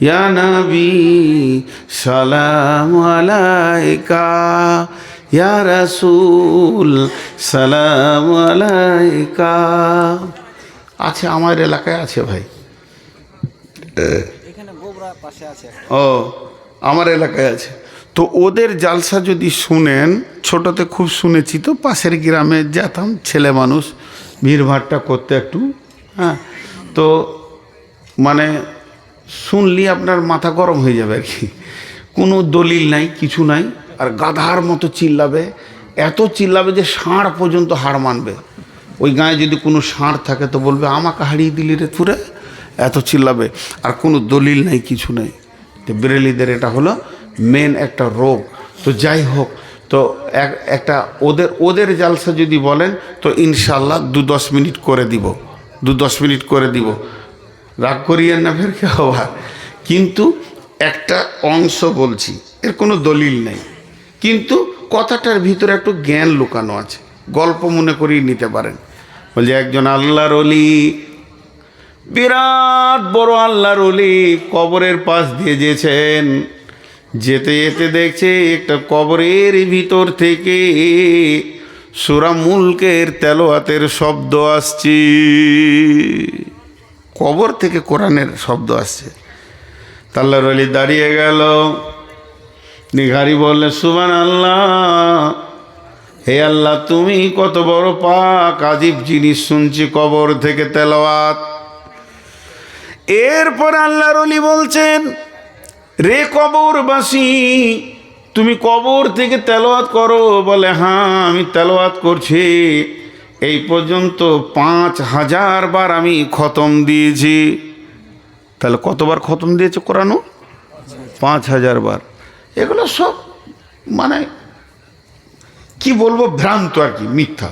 ইয়া নবী সালাম আলাইকা। ইয়া রাসূল সালাম আলাইকা। আছে আমার এলাকায় আছে ভাই। ও আমার এলাকায় আছে। তো ওদের জালসা যদি শুনেন ছোটতে খুব শুনেছি তো পাশের গ্রামে যেতাম ছেলে মানুষ ভিড়ভাড়টা করতে একটু হ্যাঁ। তো মানে শুনলি আপনার মাথা গরম হয়ে যাবে আর কি। কোনো দলিল নাই, কিছু নাই, আর গাধার মতো চিল্লাবে, এত চিল্লাবে যে ষাঁড় পর্যন্ত হাড় মানবে। ওই গায়ে যদি কোনো ষাঁড় থাকে তো বলবে, আমাকে হারিয়ে দিলি রে তুরে এত চিল্লাবে। আর কোনো দলিল নাই, কিছু নেই। তো বেরেলিদের এটা হলো মেন একটা রোগ। তো যাই হোক, তো এক, একটা ওদের ওদের জালসা যদি বলেন, তো ইনশাল্লাহ দু দশ মিনিট করে দিব। দু দশ মিনিট করে দিব। রাগ করিয়েন না, ফের কে হওয়া কিন্তু একটা অংশ বলছি, এর কোনো দলিল নেই। কিন্তু কথাটার ভিতরে একটু জ্ঞান লুকানো আছে, গল্প মনে করিয়ে নিতে পারেন। বলছে, একজন আল্লাহর অলি বিরাট বড় আল্লাহর অলি কবরের পাশ দিয়ে যেছেন। যেতে যেতে দেখছে একটা কবরের ভিতর থেকে সুরা মুলকের তেলোয়াতের শব্দ আসছে। কবর থেকে কোরআনের শব্দ আসছে। তাল্লাহর অলি দাঁড়িয়ে গেল। নিঘারি বললে সুবান আল্লাহ হে আল্লাহ, তুমি কত বড় পাক, আজীব জিনিস শুনছি কবর থেকে তেলাওয়াত। এরপর আল্লাহর অলি বলছেন, রে কবরবাসী, তুমি কবর থেকে তেলাওয়াত করো। বলে হ্যাঁ আমি তেলাওয়াত করছি। এই পর্যন্ত পাঁচ হাজার বার আমি খতম দিয়েছি। তাহলে কতবার খতম দিয়েছে কোরআনও পাঁচ হাজার বার। এগুলো সব মানে কি বলব, ভ্রান্ত আর কি, মিথ্যা।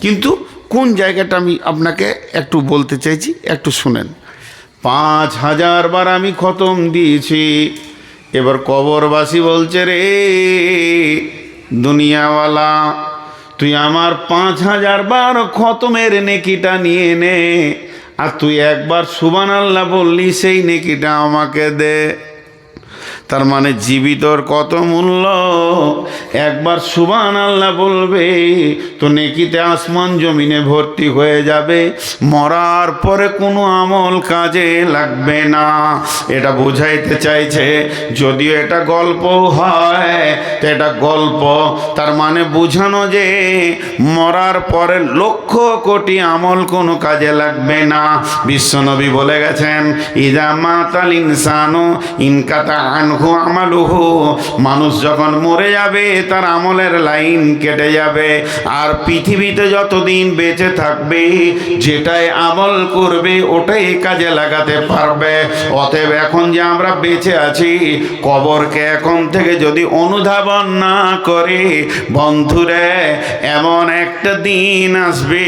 কিন্তু কোন জায়গাটা আমি আপনাকে একটু বলতে চাইছি, একটু শুনেন। পাঁচ হাজার বার আমি খতম দিয়েছি। এবার কবরবাসী বলছে রে, দুনিয়াওয়ালা তুই আমার পাঁচ হাজার বার খতমের নেকিটা নিয়ে নে, আর তুই একবার সুবান আল্লাহ বললি সেই নেকিটা আমাকে দে। তার মানে জীবিতর কত মূল্য? একবার সুবান আল্লাহ বলবে, তো নেকিতে আসমান জমিনে ভর্তি হয়ে যাবে, মরার পরে কোনো আমল কাজে লাগবে না। এটা বোঝাইতে চাইছে, যদিও এটা গল্প হয়, তো এটা গল্প, তার মানে বোঝানো যে মরার পরে লক্ষ কোটি আমল কোনো কাজে লাগবে না। বিশ্বনবী বলে গেছেন, ইদা মাতাল ইনসানো ইনকাতা আনহু আমালুহু মানুষ যখন মরে যাবে, তার আমলের লাইন কেটে যাবে। আর পৃথিবীতে যতদিন বেঁচে থাকবে, যেটাই আমল করবে, ওটাই কাজে লাগাতে পারবে। অতএব এখন যে আমরা বেঁচে আছি, কবরকে এখন থেকে যদি অনুধাবন না করে, বন্ধুরে, এমন একটা দিন আসবে,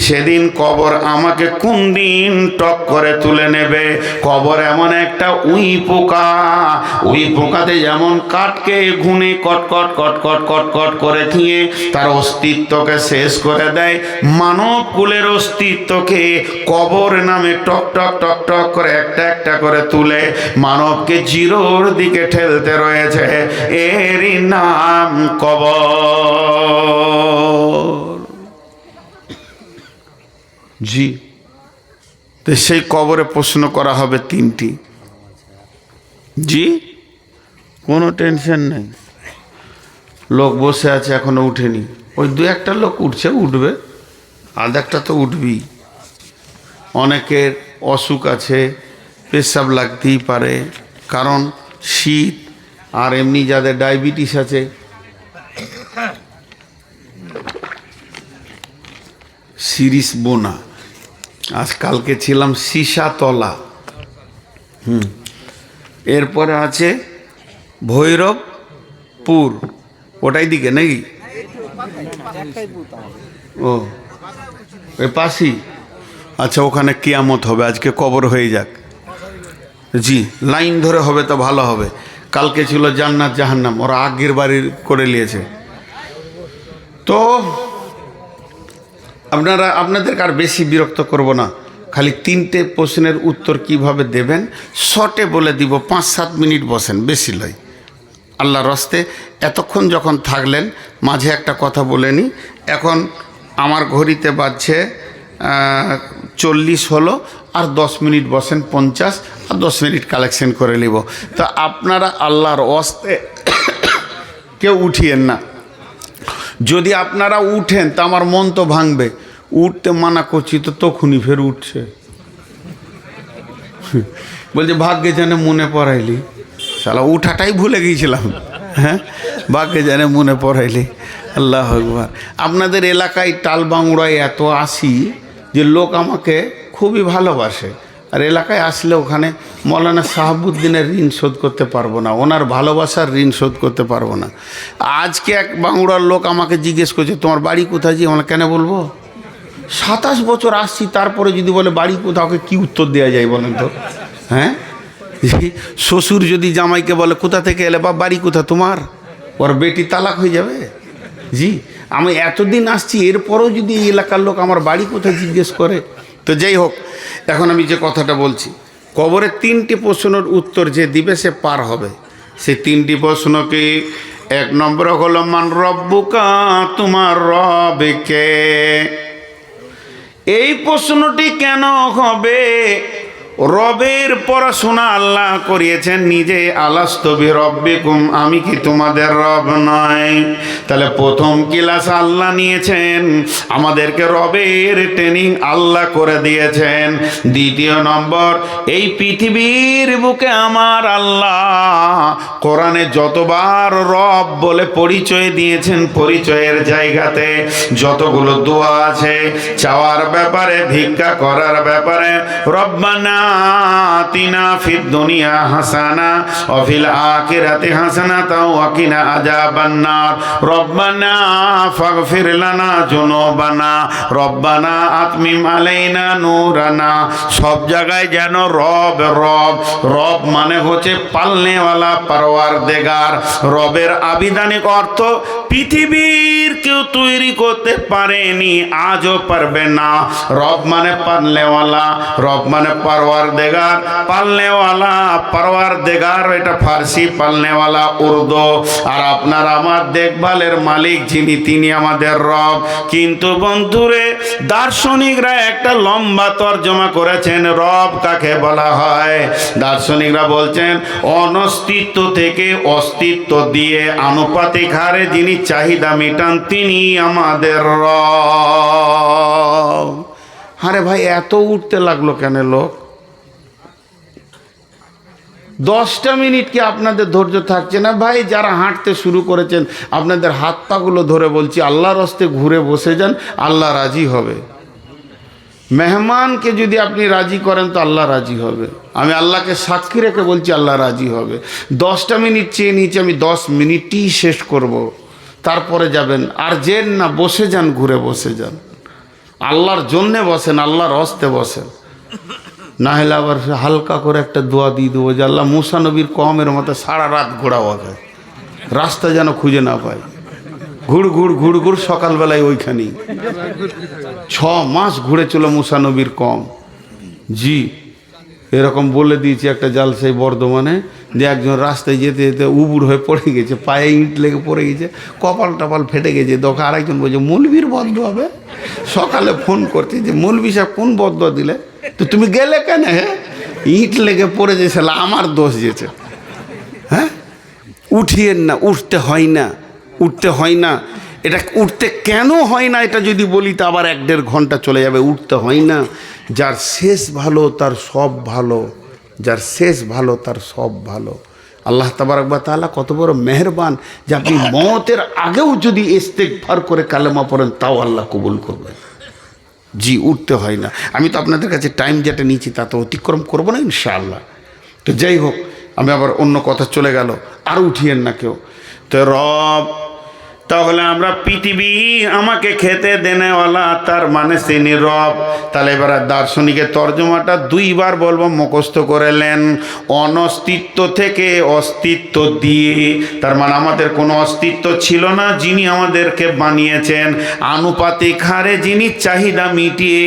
সেদিন কবর আমাকে কোন দিন টক করে তুলে নেবে? কবর এমন একটা উই পোকা উই পোকাতে যেমন কাঠকে ঘুনে কটকট কটকট কটকট করে থিয়ে তার অস্তিত্বকে শেষ করে দেয়, মানব কুলের অস্তিত্বকে কবর নামে টক টক টক টক করে একটা একটা করে তুলে, মানবকে জিরোর দিকে ঠেলতে রয়েছে, এরই নাম কবর। জি, তো সেই কবরে প্রশ্ন করা হবে তিনটি। জি? কোনো টেনশন নেই। লোক বসে আছে, এখনও উঠেনি। ওই দু একটা লোক উঠছে, উঠবে। আধ একটা তো উঠবি অনেকের অসুখ আছে, পেশাব লাগতেই পারে। কারণ শীত আর এমনি যাদের ডায়াবেটিস আছে। শিরিষ বোনা। আজ কালকে ছিলাম সীসাতলা হুম। এরপরে আছে ভৈরবপুর ওটাই দিকে নাকি? ও পাশেই। আচ্ছা ওখানে কিয়ামত হবে, আজকে কবর হয়ে যাক। জি, লাইন ধরে হবে তো ভালো হবে। কালকে ছিল জান্নাত, জাহান্নাম, ওরা আগের বাড়ির করে নিয়েছে। তো, আপনারা, আপনাদেরকে আর বেশি বিরক্ত করব না। খালি তিনটে প্রশ্নের উত্তর কীভাবে দেবেন, শর্টে বলে দিব, পাঁচ সাত মিনিট বসেন, বেশি লয়। আল্লাহ রস্তে এতক্ষণ যখন থাকলেন, মাঝে একটা কথা বলে নি। এখন আমার ঘড়িতে বাজছে চল্লিশ হলো, আর দশ মিনিট বসেন পঞ্চাশ, আর দশ মিনিট কালেকশন করে নিব। তো আপনারা আল্লাহর অস্তে কেউ উঠিয়েন না। যদি আপনারা উঠেন, তা আমার মন তো ভাঙবে। উঠতে মানা করছি তো তখনই ফের উঠছে। বলছে, ভাগ্যে যেন মনে পড়াইলি। শালা, উঠাটাই ভুলে গিয়েছিলাম। হ্যাঁ? ভাগ্যে জানে মনে পড়াইলি। আল্লাহ আকবার। আপনাদের এলাকায় টালবাংড়ায় এত আসি যে লোক আমাকে খুবই ভালোবাসে। আর এলাকায় আসলে ওখানে মৌলানা সাহাবুদ্দিনের ঋণ শোধ করতে পারব না, ওনার ভালোবাসার ঋণ শোধ করতে পারব না। আজকে এক বাংলার লোক আমাকে জিজ্ঞেস করছে, তোমার বাড়ি কোথায় যে আমরা, কেন বলব? সাতাশ বছর আসছি, তারপরে যদি বলে বাড়ি কোথাও কী উত্তর দেওয়া যায় বলেন তো? হ্যাঁ? শ্বশুর যদি জামাইকে বলে, কোথা থেকে এলে বা বাড়ি কোথা তোমার? ওর বেটি তালাক হয়ে যাবে। জি, আমি এতদিন আসছি, এরপরও যদি এই এলাকার লোক আমার বাড়ি কোথায় জিজ্ঞেস করে, তো যাই হোক, এখন আমি যে কথাটা বলছি কবরের তিনটি প্রশ্নের উত্তর যে দিবে সে পার হবে। সেই তিনটি প্রশ্নকে এক নম্বর হলো, মান রব্বুকা, তোমার রবকে? এই প্রশ্নটি কেন হবে? রবের পড়াশোনা আল্লাহ করিয়েছেন, নিজে আলাস্তবি রব্বিকুম, আমি কি তোমাদের রব নয়? তাহলে প্রথম ক্লাস আল্লাহ নিয়েছেন, আমাদেরকে রবের ট্রেনিং আল্লাহ করে দিয়েছেন। দ্বিতীয় নম্বর, এই পৃথিবীর বুকে আমার আল্লাহ কোরআনে যতবার রব বলে পরিচয় দিয়েছেন, পরিচয়ের জায়গাতে যতগুলো দোয়া আছে, চাওয়ার ব্যাপারে, ভিক্ষা করার ব্যাপারে, রব্বানা আতিনা ফিদ দুনিয়া হাসানা অফিল আখিরাতি হাসানা তাও আকিনা আজাবান নার রব্বানা ফাগফির লানা রব্বানা আতমিম আলাইনা নূরানা সব জায়গায় যেন রব রব। রব মানে হচ্ছে পালনেওয়ালা পারওয়ার দেগার রবের আবিধানিক অর্থ পৃথিবীর কেউ তৈরি করতে পারেনি, আজও পারবে না। রব মানে পালনেওয়ালা, রব মানে পারওয়ার দেগার পালনেওয়ালা পারওয়ার এটা ফার্সি পালনেওয়ালা উর্দু। আর আপনার আমার দেখভালের মালিক যিনি, তিনি আমাদের রব। কিন্তু বন্ধুরে, দার্শনিকরা একটা লম্বা তর্জমা করেছেন, রব কাকে বলা হয়? দার্শনিকরা বলছেন, অনস্তিত্ব থেকে অস্তিত্ব দিয়ে আনুপাতিক হারে যিনি চাহিদা মেটান, তিনি আমাদের রব। ভাই, এত উঠতে লাগল কেন লোক? দশটা মিনিট কি আপনাদের ধৈর্য থাকছে না? ভাই, যারা হাঁটতে শুরু করেছেন, আপনাদের হাত পাগুলো ধরে বলছি, আল্লাহর হস্তে ঘুরে বসে যান, আল্লাহ রাজি হবে। মেহমানকে যদি আপনি রাজি করেন, তো আল্লাহ রাজি হবে। আমি আল্লাহকে সাক্ষী রেখে বলছি, আল্লাহ রাজি হবে। দশটা মিনিট চেয়ে নিয়েছি, আমি দশ মিনিটই শেষ করব। তারপরে যাবেন। আর যেন না, বসে যান, ঘুরে বসে যান। আল্লাহর জন্যে বসেন, আল্লাহর হস্তে বসেন। না হলে আবার হালকা করে একটা দোয়া দিয়ে দেবো যে আল্লাহ মুসা নবীর কমের মতো সারা রাত ঘোরা হবে রাস্তা যেন খুঁজে না পায়। ঘুর ঘুর ঘুর ঘুর সকালবেলায় ওইখানেই ছ মাস ঘুরে চলো মুসা নবীর কম। জি, এরকম বলে দিয়েছি একটা জালসাই বর্ধমানে যে একজন রাস্তায় যেতে যেতে উবুর হয়ে পড়ে গেছে, পায়ে ইট লেগে পড়ে গেছে, কপাল টপাল ফেটে গেছে। দোকা আরেকজন বলছে মৌলবীর বদ্ধ হবে সকালে ফোন করছে যে মৌলবী সাহেব কোন বদ্ধ দিলে? তো তুমি গেলে কেন হ্যাঁ? ইট লেগে পড়ে যে শালা, আমার দোষ যেছে হ্যাঁ? উঠিয়েন না, উঠতে হয় না, উঠতে হয় না। এটা উঠতে কেন হয় না, এটা যদি বলি, তা আবার এক দেড় ঘণ্টা চলে যাবে, উঠতে হয় না। যার শেষ ভালো, তার সব ভালো। যার শেষ ভালো, তার সব ভালো। আল্লাহ তাবারকবা তাআলা কত বড় মেহেরবান যে আপনি মতের আগেও যদি ইস্তেকফার করে কালেমা পড়েন, তাও আল্লাহ কবুল করবেন। জি, উঠতে হয় না। আমি তো আপনাদের কাছে টাইম যেটা নিয়েছি তা তো অতিক্রম করব না ইনশাআল্লাহ। তো যাই হোক, আমি আবার অন্য কথা চলে গেল। আর উঠিয়েন না কেউ। তো রব তাহলে আমরা পৃথিবী আমাকে খেতে দেনেওয়ালা, তার মানে তিনি রব। তাহলে এবার দার্শনিকের তর্জমাটা দুইবার বলব, মুখস্থ করেলেন অনস্তিত্ব থেকে অস্তিত্ব দিয়ে। তার মানে আমাদের কোনো অস্তিত্ব ছিল না, যিনি আমাদেরকে বানিয়েছেন। আনুপাতিক হারে যিনি চাহিদা মিটিয়ে,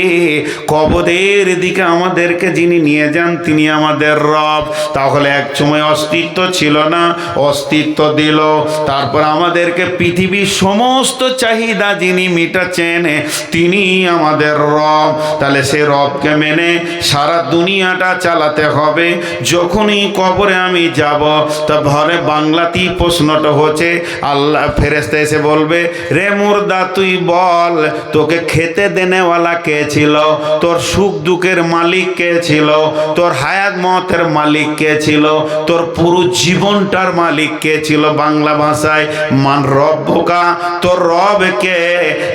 কবদের দিকে আমাদেরকে যিনি নিয়ে যান, তিনি আমাদের রব। তাহলে এক সময় অস্তিত্ব ছিল না, অস্তিত্ব দিল। তারপর আমাদেরকে পৃথিবীর সমস্ত চাহিদা যিনি মিটাচ্ছেন তিনি আমাদের রব। তাহলে সে রবকে মেনে সারা দুনিয়াটা চালাতে হবে। যখনই কবরে আমি যাব, তা ঘরে বাংলাতেই প্রশ্নটা হচ্ছে, আল্লাহ ফেরেস্তা এসে বলবে, রে মুর্দা, তুই বল, তোকে খেতে দেনেওয়ালা কে ছিল? তোর সুখ দুঃখের মালিক কে ছিল? তোর হায়াত মতের মালিক কে ছিল? তোর পুরো জীবনটার মালিক কে ছিল? বাংলা ভাষায়, মান রব বোকা, তোর রব কে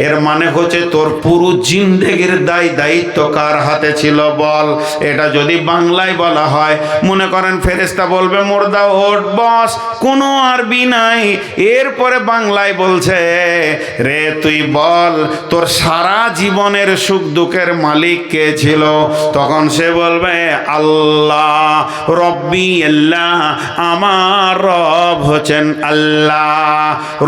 এর মানে হচ্ছে তোর পুরো জিন্দেগির দায় দায়িত্ব কার হাতে ছিল বল? এটা যদি বাংলায় বলা হয়, মনে করেন ফেরেস্তা বলবে মোর্দা ওট বস, কোনো আরবি নাই। এরপরে বাংলায় বলছে, রে তুই বল, তোর সারা জীবনের সুখ দুঃখের মালিক কে ছিল? তখন সে বলবে, আল্লাহ, রব্বি আল্লাহ, আমার রব হচ্ছেন আল্লাহ।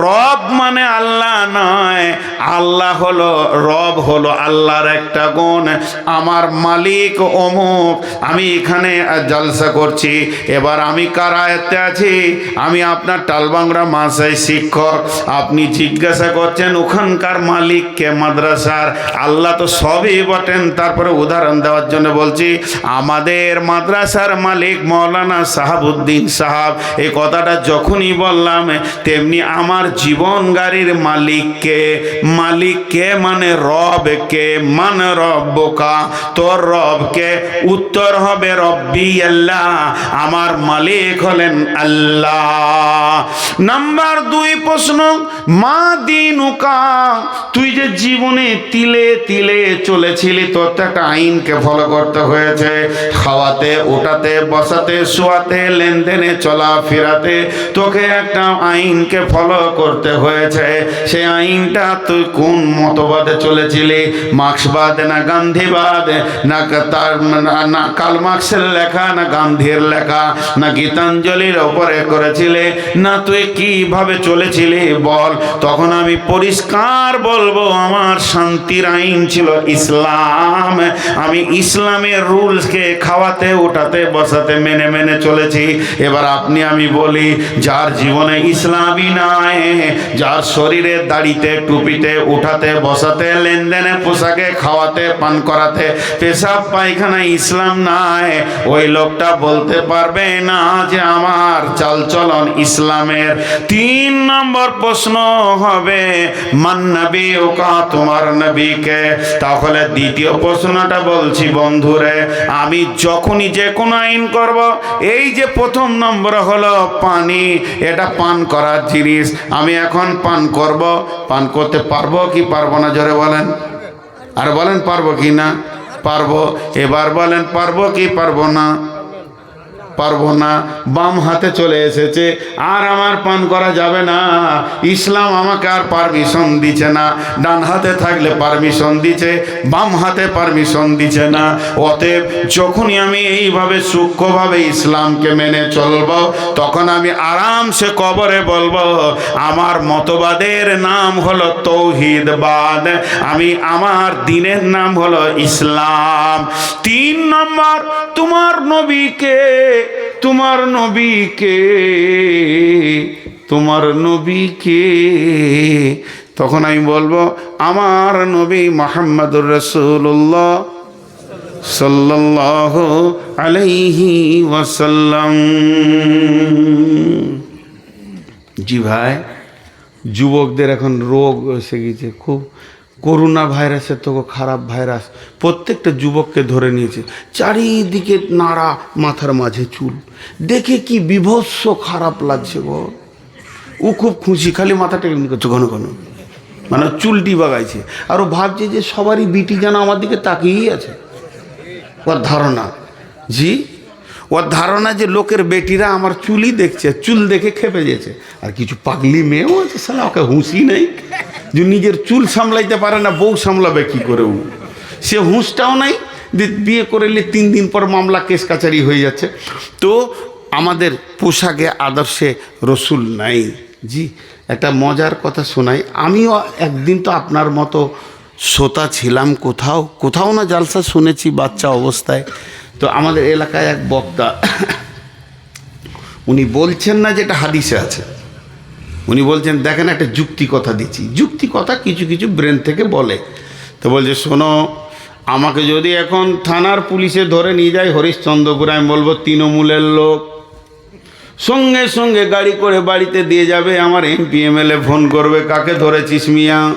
রব মানে আল্লাহ নয়। আল্লাহ হলো রব, হলো আল্লাহর একটা গুণ। আমার মালিক অমুক। আমি এখানে জলসা করছি। এবার আমি কারায়ত্তে আছি? আমি আপনার টালবাংরা মাসাই শিক্ষক। আপনি জিজ্ঞাসা করছেন, ওখানকার মালিককে মাদ্রাসার? আল্লাহ তো সবই বটেন। তারপরে উদাহরণ দেওয়ার জন্য বলছি, আমাদের মাদ্রাসার মালিক মৌলানা সাহাবুদ্দিন সাহাব। এই কথাটা যখনই বললাম, তেমনি আমার জীবন গাড়ির মালিককে মালিককে মানে রবকে মানে রব বোকা তোর রবকে উত্তর হবে রব্বি আল্লাহ, আমার মালিক হলেন আল্লাহ। নাম্বার দুই প্রশ্ন, মা দিনুকা, তুই যে জীবনে তিলে তিলে চলেছিলি, তোর তো একটা আইনকে ফলো করতে হয়েছে। খাওয়াতে ওটাতে বসাতে, শোয়াতে, লেনদেনে চলা ফেরাতে তোকে একটা আইনকে ফলো করতে হয়েছে সেই আইনটা তুই কোন মতবাদে চলেছিলি? মার্ক্সবাদ না গান্ধীবাদ? না তার না কাল মার্ক্সের লেখা, না গান্ধীর লেখা, না গীতাঞ্জলির ওপরে করেছিলে? না তুই কীভাবে চলেছিলি? বল। তখন আমি পরিষ্কার বলব, আমার শান্তির আইন ছিল ইসলাম। আমি ইসলামের রুলসকে খাওয়াতে ওঠাতে বসাতে, মেনে মেনে চলেছি। এবার আপনি আমি বলি, যার জীবনে ইসলামই নাই যার শরীরে, দাড়িতে, টুপিতে, উঠাতে, বসাতে, লেনদেনে, পোশাকে, খাওয়াতে, পান করাতে, পেশাব, পায়খানা, ইসলাম নাই। ওই লোকটা বলতে পারবে না যে আমার চালচলন ইসলামের তিন নম্বর প্রশ্ন হবে, মান নবী ওকা তোমার নবীকে? তাহলে দ্বিতীয় প্রশ্নটা বলছি, বন্ধুরে, আমি যখনই যে কোনো আইন করব, এই যে প্রথম নম্বর হলো পানি, এটা পান করার জিনিস। আমি এখন পান করব? পান করতে পারব কি পারব না? জোরে বলেন। আর বলেন পারব কি না? পারব। এবার বলেন পারব কি পারব না? পারব না, বাম হাতে চলে এসেছে, আর আমার পান করা যাবে না। ইসলাম আমাকে আর পারমিশন দিচ্ছে না, ডান হাতে থাকলে পারমিশন দিচ্ছে, বাম হাতে পারমিশন দিচ্ছে না। অতএব যখনই আমি এইভাবে সূক্ষ্মভাবে ইসলামকে মেনে চলবো, তখন আমি আরামসে কবরে বলব, আমার মতবাদের নাম হলো তৌহিদবাদ আমি আমার দিনের নাম হলো ইসলাম। তিন নম্বর, তোমার নবীকে তোমার নবীকে তোমার নবীকে। তখন আমি বলব, আমার নবী মোহাম্মদুর রসুল্লাহ সাল্লাহ আলাইহি ওয়াসাল্লাম। জি ভাই, যুবকদের এখন রোগ এসে গেছে, খুব করোনা ভাইরাসের তো খারাপ ভাইরাস। প্রত্যেকটা যুবককে ধরে নিয়েছে। চারিদিকে নাড়া, মাথার মাঝে চুল। দেখে কি বিভৎস খারাপ লাগছে গো। ও খুব খুশি, খালি মাথাটা এমনি করছে, ঘন ঘন। মানে চুলটি বাগাইছে। আর ও ভাবছে যে সবারই বিটি যেন আমার দিকে তাকিয়েই আছে। ওর ধারণা। জি? ওর ধারণা যে লোকের বেটিরা আমার চুলই দেখছে, চুল দেখে খেপে গেছে। আর কিছু পাগলি মেয়েও আছে সালা ওকে হুঁশই নেই। যে নিজের চুল সামলাইতে পারে না, বউ সামলাবে কি করে ও সে হুঁশটাও নাই যে বিয়ে করলে তিন দিন পর মামলা কেস কাচারি হয়ে যাচ্ছে। তো আমাদের পোশাকে, আদর্শে রসুল নাই। জি, একটা মজার কথা শোনাই। আমিও একদিন তো আপনার মতো শ্রোতা ছিলাম কোথাও কোথাও না জালসা শুনেছি বাচ্চা অবস্থায়। তো আমাদের এলাকায় এক বক্তা, উনি বলছেন না যেটা হাদিসে আছে। উনি বলছেন, দেখেন একটা যুক্তি কথা দিচ্ছি। যুক্তি কথা কিছু কিছু ব্রেন থেকে বলে। তো বলছে, শোনো, আমাকে যদি এখন থানার পুলিশে ধরে নিয়ে যায়, হরিশ্চন্দ্রপুর আমি বলব তৃণমূলের লোক। সঙ্গে সঙ্গে গাড়ি করে বাড়িতে দিয়ে যাবে, আমার এমপি, এমএলএ ফোন করবে, কাকে ধরেছিস মিয়া?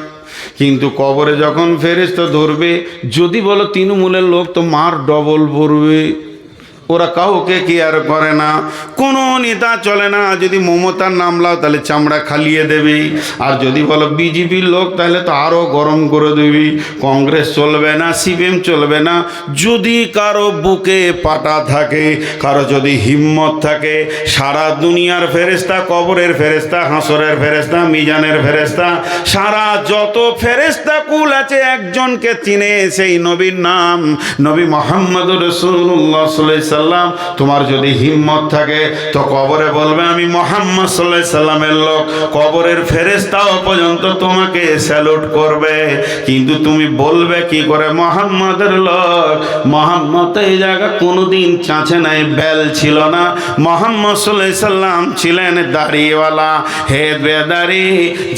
কিন্তু কবরে যখন ফেরেস তো ধরবে, যদি বলো তৃণমূলের লোক, তো মার ডবল পড়বে। ওরা কাউকে কেয়ার করে না? কোনো নেতা চলে না। যদি মমতার নাম লাও, তাহলে চামড়া খালিয়ে দেবে। আর যদি বলো বিজেপির লোক, তাহলে তো আরও গরম করে দেবি। কংগ্রেস চলবে না, সিপিএম চলবে না। যদি কারও বুকে পাটা থাকে, কারও যদি হিম্মত থাকে, সারা দুনিয়ার ফেরেস্তা কবরের ফেরেস্তা হাঁসরের ফেরেস্তা মিজানের ফেরেস্তা সারা যত ফেরেস্তা কুল আছে, একজনকে চিনে সেই নবীর নাম। নবী মোহাম্মদ রসুল্লাহ তোমার যদি হিম্মত থাকে, তো কবরে বলবে, আমি মোহাম্মদ সাল্লাহ সাল্লামের লোক। কবরের ফেরেস্তাও পর্যন্ত তোমাকে স্যালুট করবে। কিন্তু তুমি বলবে কি করে, মোহাম্মদের লোক, মোহাম্মদ এই জায়গা কোনোদিন চাঁচে নাই, বেল ছিল না। মোহাম্মদ সাল্লাহ সাল্লাম ছিলেন দাড়িওয়ালা। হে বেদারি,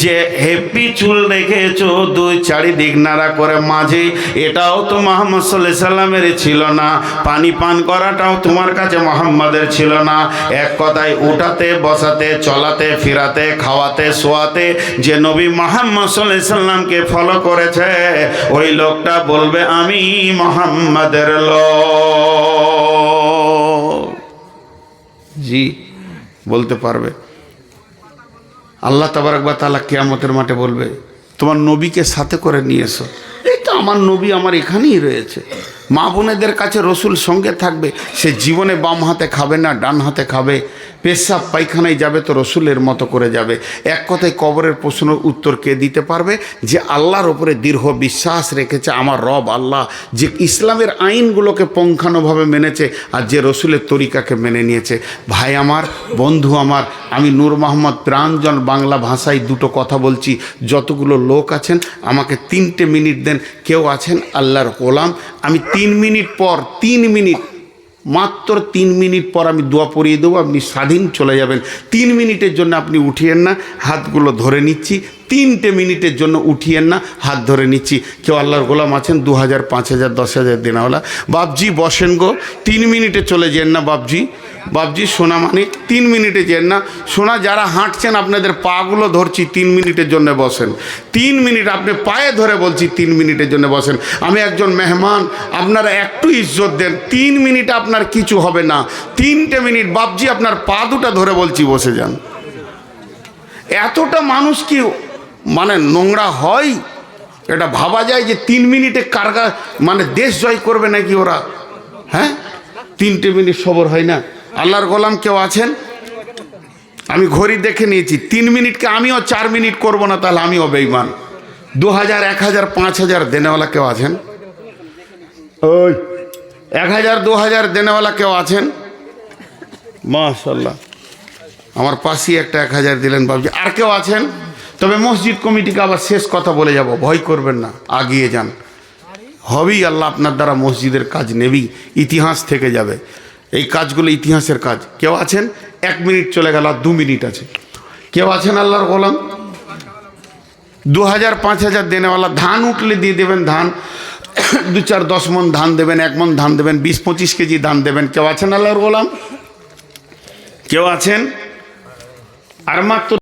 যে হেপি চুল রেখেছো, দুই চারিদিক নাড়া করে মাঝে, এটাও তো মোহাম্মদ সাল্লাহ সাল্লামের ছিল না। পানি পান করাটাও তোমার কাছে মোহাম্মদের ছিল না। এক কথায় উঠাতে, বসাতে, চলাতে, ফিরাতে, খাওয়াতে, শোয়াতে, যে নবী মোহাম্মদ সাল্লামকে ফলো করেছে, ওই লোকটা বলবে, আমি মোহাম্মদের লোক। জি, বলতে পারবে। আল্লাহ তাবারকবা তালা কেয়ামতের মাঠে বলবে, তোমার নবীকে সাথে করে নিয়ে এসো এই তো আমার নবী আমার এখানেই রয়েছে। মা বোনেদের কাছে রসুল সঙ্গে থাকবে, সে জীবনে বাম হাতে খাবে না, ডান হাতে খাবে। পেশাব পায়খানায় যাবে তো রসুলের মতো করে যাবে। এক কথায় কবরের প্রশ্নের উত্তর কে দিতে পারবে? যে আল্লাহর ওপরে দীর্ঘ বিশ্বাস রেখেছে, আমার রব আল্লাহ। যে ইসলামের আইনগুলোকে পঙ্খানোভাবে মেনেছে আর যে রসুলের তরিকাকে মেনে নিয়েছে। ভাই আমার, বন্ধু আমার, আমি নূর মোহাম্মদ প্রাঞ্জন বাংলা ভাষায় দুটো কথা বলছি। যতগুলো লোক আছেন, আমাকে তিনটে মিনিট দেন। কেউ আছেন আল্লাহর গোলাম, আমি তিন মিনিট পর, তিন মিনিট, মাত্র তিন মিনিট পর আমি দোয়া পরিয়ে দেবো, আপনি স্বাধীন চলে যাবেন। তিন মিনিটের জন্য আপনি উঠিয়েন না, হাতগুলো ধরে নিচ্ছি। তিনটে মিনিটের জন্য উঠিয়েন না, হাত ধরে নিচ্ছি। কেউ আল্লাহর গোলাম আছেন দু হাজার পাঁচ হাজার, দশ হাজার দিনাওয়ালা। বাপজি, বসেন গো। তিন মিনিটে চলে যেন না বাপজি। বাপজি, সোনা মানে তিন মিনিটে যেন না। সোনা, যারা হাঁটছেন, আপনাদের পাগুলো ধরছি, তিন মিনিটের জন্য বসেন। তিন মিনিট আপনি পায়ে ধরে বলছি, তিন মিনিটের জন্য বসেন। আমি একজন মেহমান, আপনারা একটু ইজ্জত দেন। তিন মিনিট আপনার কিছু হবে না। তিনটে মিনিট বাপজি, আপনার পা দুটা ধরে বলছি, বসে যান। এতটা মানুষ কি মানে নোংরা হয়? এটা ভাবা যায় যে তিন মিনিটে কারগা মানে দেশ জয় করবে নাকি ওরা? হ্যাঁ? তিনটে মিনিট সবর হয় না? আল্লাহর গোলাম কেউ আছেন? আমি ঘড়ি দেখে নিয়েছি। তিন মিনিটকে আমিও চার মিনিট করব না তাহলে আমিও বেইমান দু হাজার এক হাজার পাঁচ হাজার দেনেওয়ালা কেউ আছেন? ওই। এক হাজার দু হাজার দেনেওয়ালা কেউ আছেন? মাশাল্লাহ আমার পাশেই একটা এক হাজার দিলেন বাবজি। আর কেউ আছেন? তবে মসজিদ কমিটিকে আবার শেষ কথা বলে যাব। ভয় করবেন না আগিয়ে যান। হবেই আল্লাহ আপনার দ্বারা মসজিদের কাজ নেবেই ইতিহাস থেকে যাবে। এই কাজগুলো ইতিহাসের কাজ। কেউ আছেন? এক মিনিট চলে গেল আর দু মিনিট আছে। কেউ আছেন আল্লাহর গোলাম? দু হাজার পাঁচ হাজার দেনেওয়ালা ধান উঠলে দিয়ে দেবেন ধান। দু চার, দশ মন ধান দেবেন, এক মন ধান দেবেন, বিশ, পঁচিশ কেজি ধান দেবেন। কেউ আছেন আল্লাহর গোলাম? কেউ আছেন? আর মাত্র